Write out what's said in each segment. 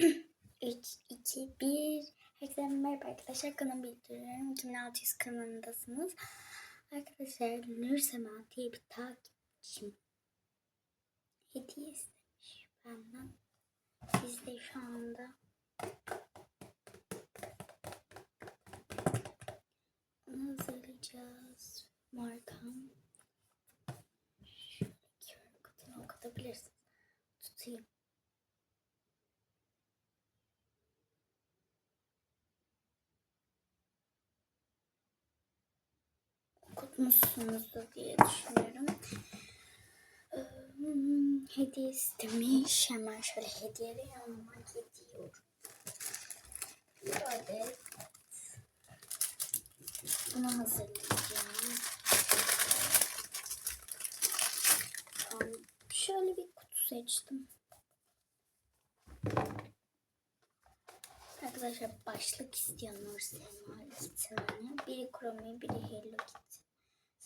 3, 2, 1. Herkese merhaba arkadaşlar. Kanal bildiriyorum. 2600 kanalındasınız. Arkadaşlar Nur Sema diye bir takipçim hediye istemiş benden. Biz de şu anda onu hazırlayacağız. Markam. Şöyle QR kodunu okutabilirsiniz. Tutayım. Okutmuşsunuzdur diye düşünüyorum. Ee, Hediye istemiş. Hemen şöyle hediyeleri yanıma gidiyorum. Bir adet bunu hazırlayacağım. Şöyle bir kutu seçtim. Arkadaşlar başlık isteyenler Selma iki tane. Biri Chromie, biri Hello Kitty.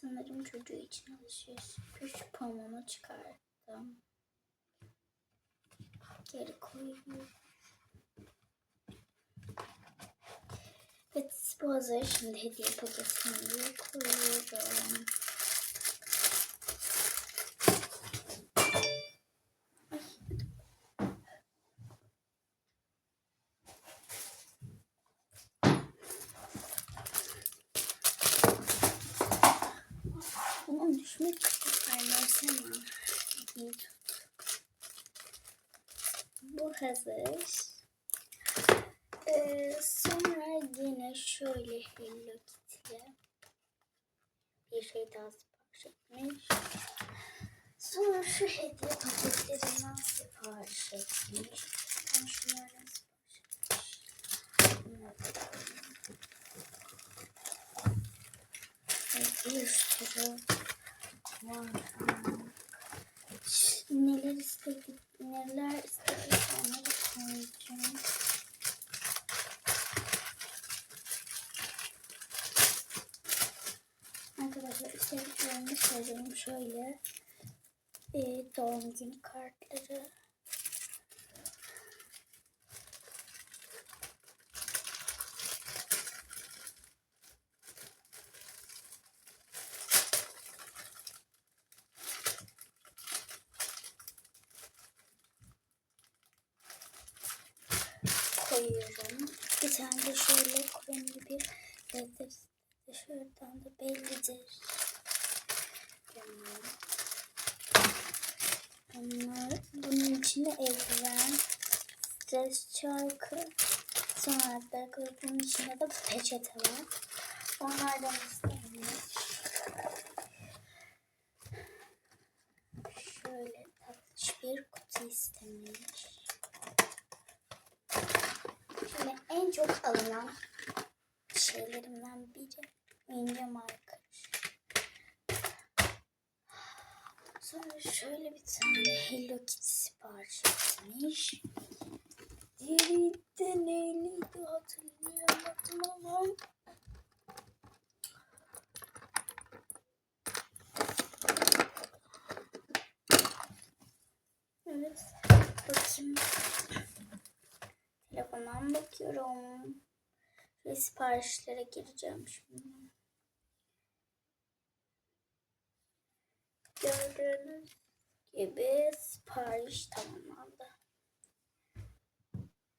Sanırım çocuğu için alışveriş. Küçük pamuğunu çıkarttım. Geri koyuyorum. Evet bu hazır. Şimdi hediye paketini koyuyorum. Bunun düşmek vermesene. İyi tut. Bu hazır. Ee, sonra yine şöyle Hello Kitty'le bir şey daha sipariş etmiş. Sonra şu hediye paketlerinden sipariş etmiş. Ben şunlardan sipariş etmiş. Bir sürü var. Neler istedik, neler istedik onları koyacağım. Arkadaşlar istediklerimi söyleyeyim şöyle. E, doğum günü kartları. Koyuyorum. Bir tane de şöyle kremli bir lezzet dışarıdan da bellidir. Bunlar, bunun içinde eldiven, stres çarkı, sonra da bunun içinde de peçete var. Onlardan istemiş. Şöyle tatlış bir kutu istemiş. Şimdi çok alınan şeylerimden biri ince marker. Sonra şöyle bir tane Hello Kitty sipariş etmiş. Diğeri de neyliydi hatırlayamadım ama. Evet. Bakayım. Telefondan bakıyorum. Ve siparişlere gireceğim şimdi. Gördüğünüz gibi sipariş tamamlandı.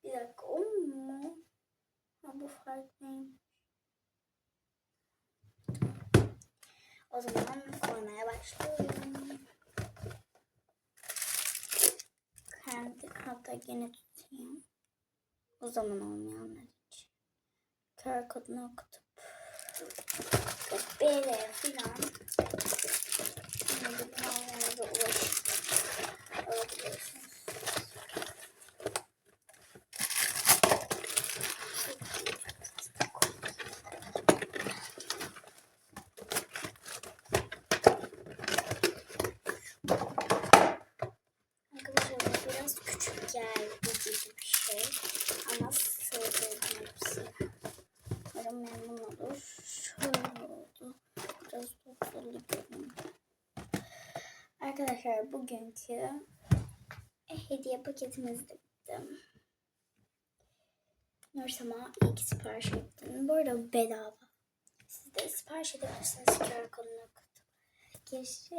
Bir dakika o mu? Ha bu farklıyım. O zaman koymaya başlıyorum. Kendi hatta yine tutayım. O zaman olmayanlar için. Kör kodunu okutup böyle filan şimdi puanlarınıza ulaşıp alabilirsiniz. Arkadaşlar bu biraz küçük geldi gibi bir şey. Ama sığdırdım hepsini. Umarım memnun olur. Şöyle oldu. Biraz görünüyor. Arkadaşlar bugünkü hediye paketimiz de bitti. Nursema iyi ki sipariş ettin. Bu arada bedava. Siz de sipariş edebilirsiniz QR koduna. Girişi